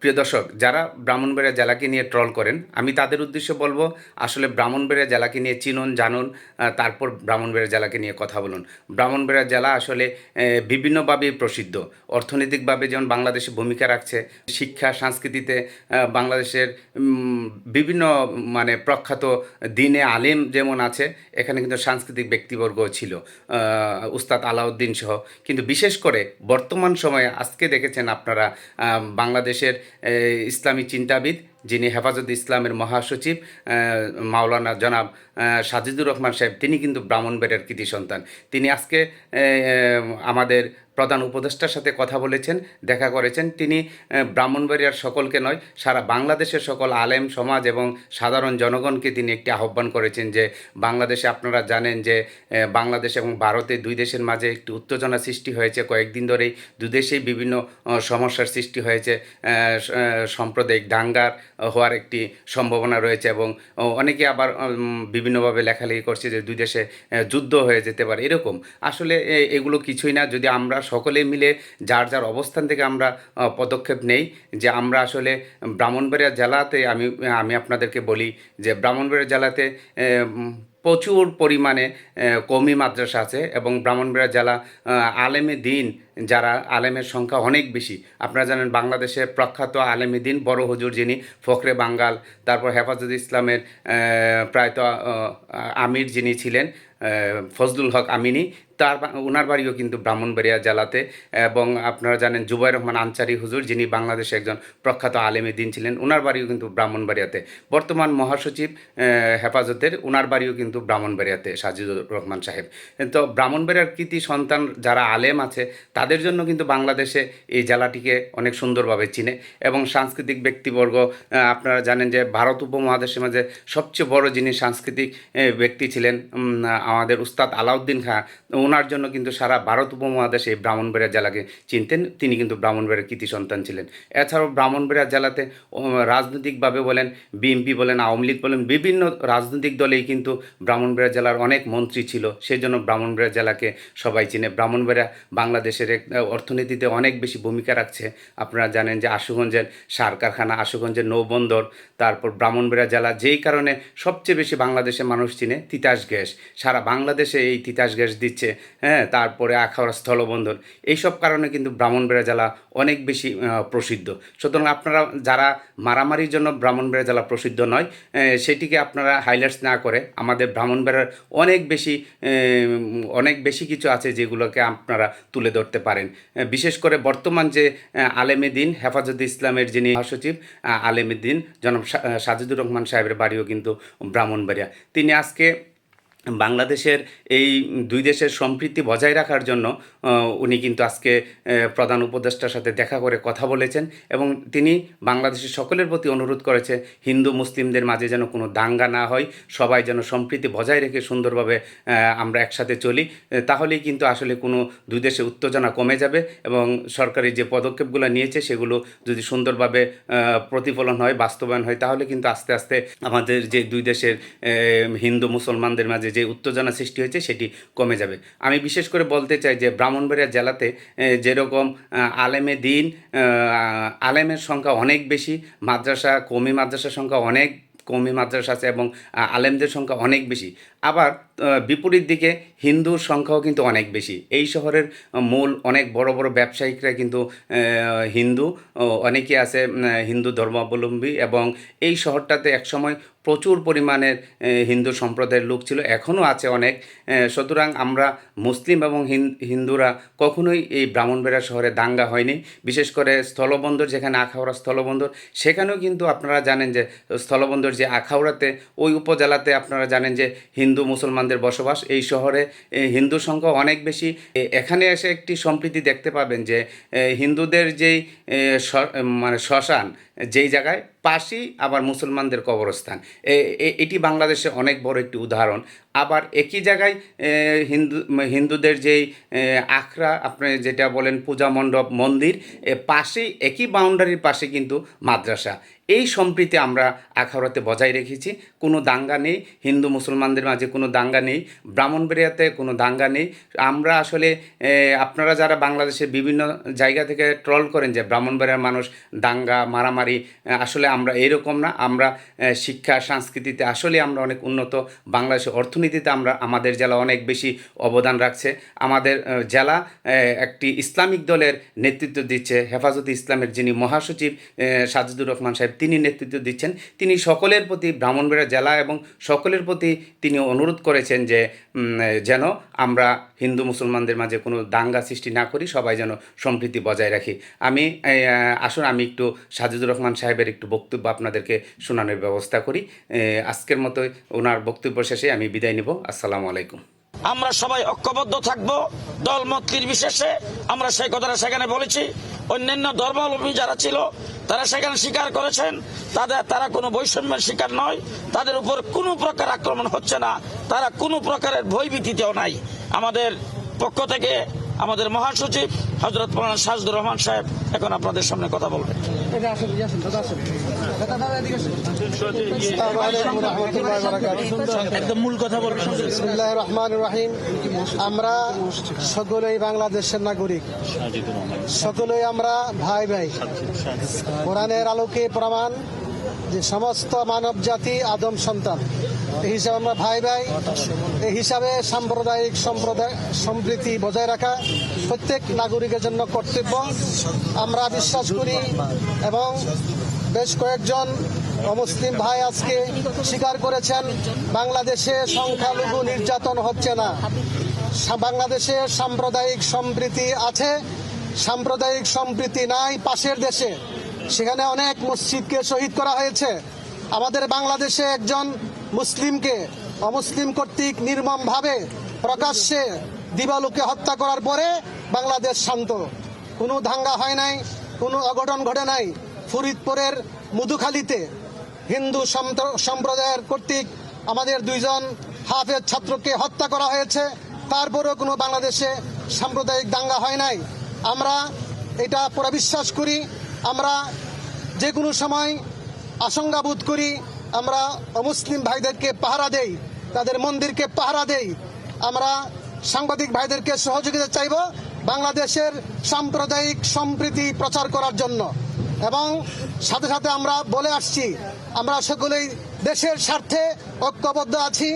প্রিয় দর্শক, যারা ব্রাহ্মণবাড়িয়া জেলাকে নিয়ে ট্রল করেন, আমি তাদের উদ্দেশ্যে বলব, আসলে ব্রাহ্মণবাড়িয়া জেলাকে নিয়ে চিনুন, জানুন তারপর ব্রাহ্মণবাড়িয়া জেলাকে নিয়ে কথা বলুন। ব্রাহ্মণবাড়িয়া জেলা আসলে বিভিন্নভাবে প্রসিদ্ধ। অর্থনৈতিকভাবে যেমন বাংলাদেশে ভূমিকা রাখছে, শিক্ষা, সংস্কৃতিতে বাংলাদেশের বিভিন্ন মানে প্রখ্যাত দিনে আলেম যেমন আছে, এখানে কিন্তু সাংস্কৃতিক ব্যক্তিবর্গ ছিল উস্তাদ আলাউদ্দিন সহ। কিন্তু বিশেষ করে বর্তমান সময়ে, আজকে দেখেছেন আপনারা বাংলাদেশের ইসলামী চিন্তাবিদ। যিনি হেফাজত ইসলামের মহাসচিব মাওলানা জনাব সাজিদুর রহমান সাহেব, তিনি কিন্তু ব্রাহ্মণবাড়িয়ার কৃতি সন্তান। তিনি আজকে আমাদের প্রধান উপদেষ্টার সাথে কথা বলেছেন, দেখা করেছেন। তিনি ব্রাহ্মণবাড়িয়ার সকলকে নয়, সারা বাংলাদেশের সকল আলেম সমাজ এবং সাধারণ জনগণকে তিনি একটি আহ্বান করেছেন যে, বাংলাদেশে আপনারা জানেন যে বাংলাদেশ এবং ভারতে দুই দেশের মাঝে একটি উত্তেজনা সৃষ্টি হয়েছে। কয়েকদিন ধরেই দুদেশেই বিভিন্ন সমস্যার সৃষ্টি হয়েছে। সাম্প্রদায়িক দাঙ্গার হওয়ার একটি সম্ভাবনা রয়েছে এবং অনেকে আবার বিভিন্নভাবে লেখালেখি করছে যে দুই দেশে যুদ্ধ হয়ে যেতে পারে, এরকম। আসলে এগুলো কিছুই না, যদি আমরা সকলে মিলে যার যার অবস্থান থেকে আমরা পদক্ষেপ নেই, যে আমরা আসলে ব্রাহ্মণবাড়িয়া জেলাতে আমি আমি আপনাদেরকে বলি যে ব্রাহ্মণবাড়িয়া জেলাতে প্রচুর পরিমাণে কমি মাদ্রাসা আছে এবং ব্রাহ্মণবাড়িয়া জেলা আলেমে দিন যারা আলেমের সংখ্যা অনেক বেশি। আপনারা জানেন বাংলাদেশের প্রখ্যাত আলেমে দিন বড় হজুর যিনি ফখরে বাঙ্গাল, তারপর হেফাজত ইসলামের প্রায় প্রায়ত আমির যিনি ছিলেন ফজলুল হক আমিনী, তার ওনার বাড়িও কিন্তু ব্রাহ্মণবাড়িয়া জেলাতে। এবং আপনারা জানেন জুবাই রহমান আনসারি হুজুর, যিনি বাংলাদেশে একজন প্রখ্যাত আলেমে দিন ছিলেন ওনার বাড়িও কিন্তু ব্রাহ্মণবাড়িয়াতে। বর্তমান মহাসচিব হেফাজতের ওনার বাড়িও কিন্তু ব্রাহ্মণবাড়িয়াতে সাজিদুর রহমান সাহেব। তো ব্রাহ্মণবাড়িয়ার কৃতি সন্তান যারা আলেম আছে, তাদের জন্য কিন্তু বাংলাদেশে এই জেলাটিকে অনেক সুন্দরভাবে চিনে। এবং সাংস্কৃতিক ব্যক্তিবর্গ আপনারা জানেন যে ভারত উপমহাদেশের মাঝে সবচেয়ে বড় যিনি সাংস্কৃতিক ব্যক্তি ছিলেন আমাদের উস্তাদ আলাউদ্দিন খাঁ, ওনার জন্য কিন্তু সারা ভারত উপমহাদেশে এই ব্রাহ্মণবাড়িয়া জেলাকে চিনতেন। তিনি কিন্তু ব্রাহ্মণবাড়িয়ার কৃতি সন্তান ছিলেন। এছাড়াও ব্রাহ্মণবাড়িয়া জেলাতে রাজনৈতিকভাবে বলেন বিএনপি বলেন, আওয়ামী লীগ বলেন, বিভিন্ন রাজনৈতিক দলেই কিন্তু ব্রাহ্মণবাড়িয়া জেলার অনেক মন্ত্রী ছিল। সেই জন্য ব্রাহ্মণবাড়িয়া জেলাকে সবাই চিনে। ব্রাহ্মণবাড়িয়া বাংলাদেশের অর্থনীতিতে অনেক বেশি ভূমিকা রাখছে। আপনারা জানেন যে আশুগঞ্জের সার কারখানা আশুগঞ্জের নৌবন্দর, তারপর ব্রাহ্মণবাড়িয়া জেলা যেই কারণে সবচেয়ে বেশি বাংলাদেশের মানুষ চিনে তিতাস গ্যাস। সারা বাংলাদেশে এই তিতাস গ্যাস দিচ্ছে হ্যাঁ তারপরে আখাউড়া স্থলবন্দর। এইসব কারণে কিন্তু ব্রাহ্মণবাড়িয়া জেলা অনেক বেশি প্রসিদ্ধ। সুতরাং আপনারা যারা মারামারির জন্য ব্রাহ্মণবাড়িয়া জেলা প্রসিদ্ধ নয় সেটিকে আপনারা হাইলাইটস না করে আমাদের ব্রাহ্মণবাড়িয়ার অনেক বেশি অনেক বেশি কিছু আছে যেগুলোকে আপনারা তুলে ধরতে পারেন। বিশেষ করে বর্তমান যে আহ, আলেমে দিন হেফাজত ইসলামের যিনি মহাসচিব আহ, আলেমে দিন জনাব সাজিদুর রহমান সাহেবের বাড়িও কিন্তু ব্রাহ্মণবাড়িয়া। তিনি আজকে বাংলাদেশের এই দুই দেশের সম্প্রীতি বজায় রাখার জন্য উনি কিন্তু আজকে প্রধান উপদেষ্টার সাথে দেখা করে কথা বলেছেন এবং তিনি বাংলাদেশের সকলের প্রতি অনুরোধ করেছে, হিন্দু, মুসলিমদের মাঝে যেন কোনো দাঙ্গা না হয়, সবাই যেন সম্প্রীতি বজায় রেখে সুন্দরভাবে আমরা একসাথে চলি তাহলেই কিন্তু আসলে কোনো দুই দেশে উত্তেজনা কমে যাবে এবং সরকারি যে পদক্ষেপগুলো নিয়েছে সেগুলো যদি সুন্দরভাবে প্রতিফলন হয়, বাস্তবায়ন হয়, তাহলে কিন্তু আস্তে আস্তে আমাদের যে দুই দেশের হিন্দু, মুসলমানদের মাঝে যে উত্তেজনা সৃষ্টি হয়েছে সেটি কমে যাবে। আমি বিশেষ করে বলতে চাই যে ব্রাহ্মণবাড়িয়া জেলাতে যেরকম আলেমে দিন আলেমের সংখ্যা অনেক বেশি, মাদ্রাসা কমি মাদ্রাসার সংখ্যা অনেক কমি মাদ্রাসা আছে এবং আলেমদের সংখ্যা অনেক বেশি। আবার বিপরীত দিকে হিন্দুর সংখ্যাও কিন্তু অনেক বেশি। এই শহরের মূল অনেক বড় বড় ব্যবসায়িকরা কিন্তু হিন্দু অনেকে আছে হিন্দু ধর্মাবলম্বী এবং এই শহরটাতে একসময় প্রচুর পরিমাণের হিন্দু সম্প্রদায়ের লোক ছিল, এখনও আছে অনেক। সুতরাং আমরা মুসলিম এবং হিন্দুরা কখনোই এই ব্রাহ্মণবেড়া শহরে দাঙ্গা হয়নি। বিশেষ করে স্থলবন্দর, যেখানে আখাউড়া স্থলবন্দর, সেখানেও কিন্তু আপনারা জানেন যে স্থলবন্দর যে আখাউড়াতে, ওই উপজেলাতে আপনারা জানেন যে হিন্দু মুসলমানদের বসবাস। এই শহরে হিন্দু সংখ্যা অনেক বেশি। এখানে এসে একটি সম্প্রীতি দেখতে পাবেন যে হিন্দুদের যেই মানে শ্মশান যেই জায়গায় পাশেই আবার মুসলমানদের কবরস্থান। এটি বাংলাদেশে অনেক বড় একটি উদাহরণ। আবার একই জায়গায় হিন্দু, হিন্দুদের যেই আখড়া, আপনি যেটা বলেন পূজা মণ্ডপ, মন্দির পাশেই একই বাউন্ডারির পাশে কিন্তু মাদ্রাসা। এই সম্প্রীতি আমরা আখাউড়াতে বজায় রেখেছি। কোনো দাঙ্গা নেই, হিন্দু মুসলমানদের মাঝে কোনো দাঙ্গা নেই, ব্রাহ্মণবাড়িয়াতে কোনো দাঙ্গা নেই। আমরা আসলে আপনারা যারা বাংলাদেশের বিভিন্ন জায়গা থেকে ট্রল করেন যে ব্রাহ্মণবাড়িয়ার মানুষ দাঙ্গা, মারামারি এ, আসলে আমরা এরকম না। আমরা শিক্ষা সংস্কৃতিতে আসলে আমরা অনেক উন্নত। বাংলাদেশের অর্থনীতিতে আমরা আমাদের জেলা অনেক বেশি অবদান রাখছে। আমাদের জেলা একটি ইসলামিক দলের নেতৃত্ব দিচ্ছে। হেফাজতে ইসলামের যিনি মহাসচিব সাজিদুর রহমান সাহেব তিনি নেতৃত্ব দিচ্ছেন। তিনি সকলের প্রতি ব্রাহ্মণবাড়িয়া জেলা এবং সকলের প্রতি তিনি অনুরোধ করেছেন যে যেন আমরা হিন্দু মুসলমানদের মাঝে কোনো দাঙ্গা সৃষ্টি না করি সবাই যেন সম্প্রীতি বজায় রাখি। আমি আসুন আমি একটু সাজিদুর সাহেবের একটু বক্তব্য আপনাদেরকে শোনানোর ব্যবস্থা করি। আজকের মতো ওনার বক্তব্য শেষে আমি বিদায় নিব। আসসালামু আলাইকুম। আমরা সবাই ঐক্যবদ্ধ থাকব। দল মত নির্বিশেষে আমরা সেই কথাটা সেখানে বলেছি। অন্যান্য ধর্মাবলম্বী যারা ছিল, তারা সেখানে স্বীকার করেছেন। তাদের, তারা কোনো বৈষম্যের শিকার নয়। তাদের উপর কোনো প্রকার আক্রমণ হচ্ছে না। তারা কোনো প্রকারের ভয়ভীতিতেও নাই। আমাদের পক্ষ থেকে আমাদের মহাসচিব হজরত মৌলানা সাজদুর রহমান সাহেব এখন আপনাদের সামনে কথা বলবেন। এটা আসেন এদিকে আসেন দাদা আসেন। দাদা দাদা এদিকে আসেন। আসসালামু আলাইকুম রহমতুল্লাহ বারাকাতুহু একদম মূল কথা বলবেন। বিসমিল্লাহির রহিম। আমরা সকলেই বাংলাদেশের নাগরিক। সকলেই আমরা ভাই ভাই। কোরআনের আলোকে প্রমাণ যে সমস্ত মানব জাতি আদম সন্তান। এই হিসাবে আমরা ভাই ভাই, এই হিসাবে সাম্প্রদায়িক সম্প্রদায়, সম্প্রীতি বজায় রাখা প্রত্যেক নাগরিকের জন্য কর্তব্য। আমরা বিশ্বাস করি এবং বেশ কয়েকজন অমুসলিম ভাই আজকে স্বীকার করেছেন, বাংলাদেশে সংখ্যালঘু নির্যাতন হচ্ছে না। বাংলাদেশে সাম্প্রদায়িক সম্প্রীতি আছে, সাম্প্রদায়িক সম্প্রীতি নাই পাশের দেশে। সেখানে অনেক মসজিদকে শহীদ করা হয়েছে। আমাদের বাংলাদেশে একজন মুসলিমকে অমুসলিম কর্তৃক নির্মমভাবে প্রকাশ্যে দিবালুকে হত্যা করার পরে বাংলাদেশ শান্ত। কোনো দাঙ্গা হয় নাই, কোনো অঘটন ঘটে নাই। ফরিদপুরের মধুখালীতে হিন্দু সম্প্র- সম্প্রদায়ের কর্তৃক আমাদের দুইজন হাফেজ ছাত্রকে হত্যা করা হয়েছে। তারপরেও কোনো বাংলাদেশে সাম্প্রদায়িক দাঙ্গা হয় নাই। আমরা এটা পুরা বিশ্বাস করি। আমরা যে কোনো সময় আশঙ্কা বোধ করি। আমরা অমুসলিম ভাইদেরকে পাহারা দেই, তাদের মন্দিরকে পাহারা দেই, আমরা সাংবাদিক ভাইদেরকে সহযোগিতা চাইব বাংলাদেশের সাম্প্রদায়িক সম্প্রীতি প্রচার করার জন্য। এবং সাথে সাথে আমরা বলে আসছি, আমরা সকলেই দেশের স্বার্থে ঐক্যবদ্ধ আছি।